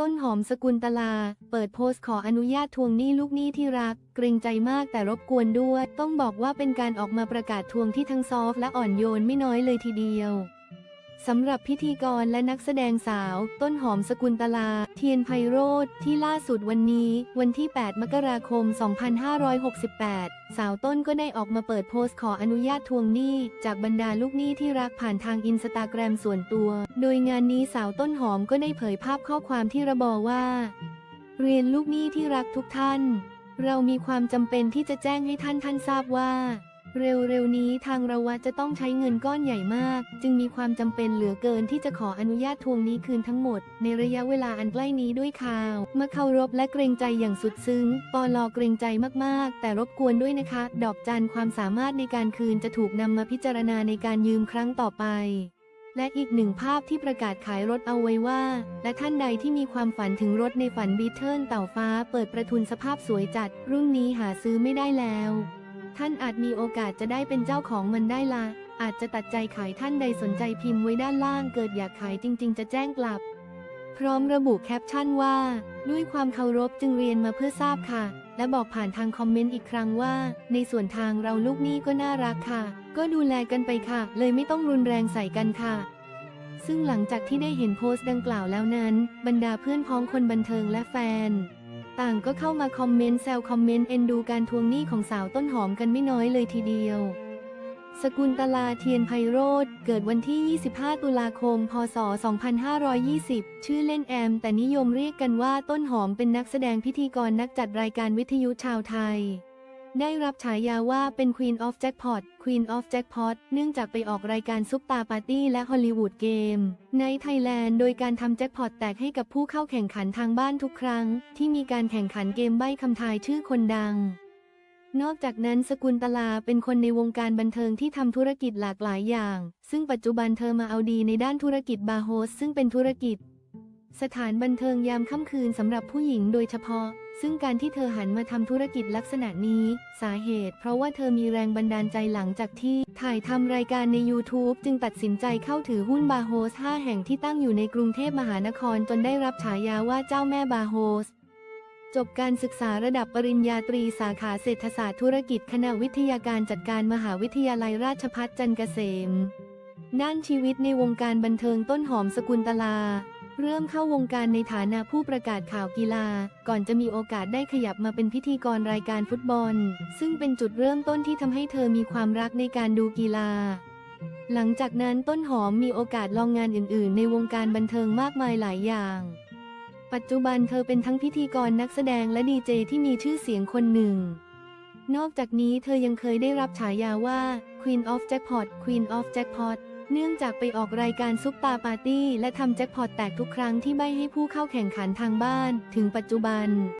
ต้นหอมสกุลตลา เปิดโพสต์ขออนุญาตทวงหนี้ลูกหนี้ที่รัก เกรงใจมากแต่รบกวนด้วย ต้องบอกว่าเป็นการออกมาประกาศทวงที่ทั้งซอฟต์และอ่อนโยนไม่น้อยเลยทีเดียว สำหรับพิธีกรและนักแสดงสาว ต้นหอมสกุลตลา เทียนไพโรธที่ล่าสุดวันนี้ วันที่ 8 มกราคม 2568 สาวต้นก็ได้ออกมาเปิดโพสต์ขออนุญาตทวงหนี้ จากบรรดาลูกหนี้ที่รักผ่านทางอินสตาแกรมส่วนตัว โดยงานนี้สาวต้นหอมก็ได้เผยภาพข้อความที่ระบอว่า เรียนลูกหนี้ที่รักทุกท่าน เรามีความจำเป็นที่จะแจ้งให้ท่านท่านทราบว่า เร็วๆนี้ทางเราวัดจะต้องใช้เงินก้อนใหญ่มาก จึงมีความจำเป็นเหลือเกินที่จะขออนุญาตทวงนี้คืนทั้งหมด ในระยะเวลาอันใกล้นี้ด้วยข่าวมาเคารพและเกรงใจอย่างสุดซึ้งปอลอเกรงใจมากๆ แต่รบกวนด้วยนะคะ ดอกจันความสามารถในการคืนจะถูกนำมาพิจารณาในการยืมครั้งต่อไปและอีกหนึ่งภาพที่ประกาศขายรถเอาไว้ว่า และท่านใดที่มีความฝันถึงรถในฝันบีเทิลเต่าฟ้าเปิดประทุนสภาพสวยจัด รุ่นนี้หาซื้อไม่ได้แล้ว ท่านอาจมีโอกาสจะได้เป็นเจ้าของมันได้ละ อาจจะตัดใจขายท่านใดสนใจพิมพ์ไว้ด้านล่างเกิดอยากขายจริง ๆ จะแจ้งกลับ พร้อมระบุแคปชั่นว่า ด้วยความเคารพจึงเรียนมาเพื่อทราบค่ะ และบอกผ่านทางคอมเมนต์อีกครั้งว่า ในส่วนทางเราลูกหนี้ก็น่ารักค่ะ ก็ดูแลกันไปค่ะ เลยไม่ต้องรุนแรงใส่กันค่ะซึ่งหลังจากที่ได้เห็นโพสต์ดังกล่าวแล้วนั้น บรรดาเพื่อนพ้องคนบันเทิงและแฟน ต่างก็เข้ามาคอมเมนต์แซวคอมเมนต์เอ็นดูการทวงหนี้ของสาวต้นหอมกันไม่น้อยเลยทีเดียว สกุลตลาเทียนไพโรธเกิดวันที่ 25 ตุลาคม พศ 2520 ชื่อเล่นแอม แต่นิยมเรียกกันว่าต้นหอมเป็นนักแสดงพิธีกรนักจัดรายการวิทยุชาวไทย ได้รับฉายาว่าเป็น Queen of Jackpot Queen of Jackpot เนื่องจากไปออกรายการซุปตาปาร์ตี้และฮอลลีวูดเกมในไทยแลนด์โดยการทำแจ็คพอตแตกให้กับผู้เข้าแข่งขันทางบ้านทุกครั้ง ที่มีการแข่งขันเกมใบ้คำทายชื่อคนดัง นอกจากนั้นสกุลตลาเป็นคนในวงการบันเทิงที่ทำธุรกิจหลากหลายอย่าง ซึ่งปัจจุบันเธอมาเอาดีในด้านธุรกิจบาร์โฮสซึ่งเป็นธุรกิจ สถานบันเทิงยามค่ำคืนสำหรับผู้หญิงโดยเฉพาะ ซึ่งการที่เธอหันมาทำธุรกิจลักษณะนี้ สาเหตุ เพราะว่าเธอมีแรงบันดาลใจหลังจากที่ ถ่ายทำรายการใน YouTube จึงตัดสินใจเข้าถือหุ้นบาโฮส 5 แห่งที่ตั้งอยู่ในกรุงเทพมหานครจนได้รับฉายาว่าเจ้าแม่บาโฮสจบการศึกษาระดับปริญญาตรีสาขาเศรษฐศาสตร์ธุรกิจคณะวิทยาการจัดการมหาวิทยาลัยราชภัฏจันทร์เกษมด้านชีวิตในวงการบันเทิงต้นหอมสกุลตลา เริ่มเข้าวงการในฐานะผู้ประกาศข่าวกีฬา ก่อนจะมีโอกาสได้ขยับมาเป็นพิธีกรรายการฟุตบอล ซึ่งเป็นจุดเริ่มต้นที่ทำให้เธอมีความรักในการดูกีฬา หลังจากนั้นต้นหอมมีโอกาสลองงานอื่น ๆ ในวงการบันเทิงมากมายหลายอย่าง ปัจจุบันเธอเป็นทั้งพิธีกรนักแสดงและดีเจที่มีชื่อเสียงคนหนึ่ง นอกจากนี้เธอยังเคยได้รับฉายาว่า Queen of Jackpot Queen of Jackpot เนื่องจากไปออกรายการซุปตาปาร์ตี้และทำแจ็คพอตแตกทุกครั้งที่ใบให้ผู้เข้าแข่งขันทางบ้าน ถึงปัจจุบัน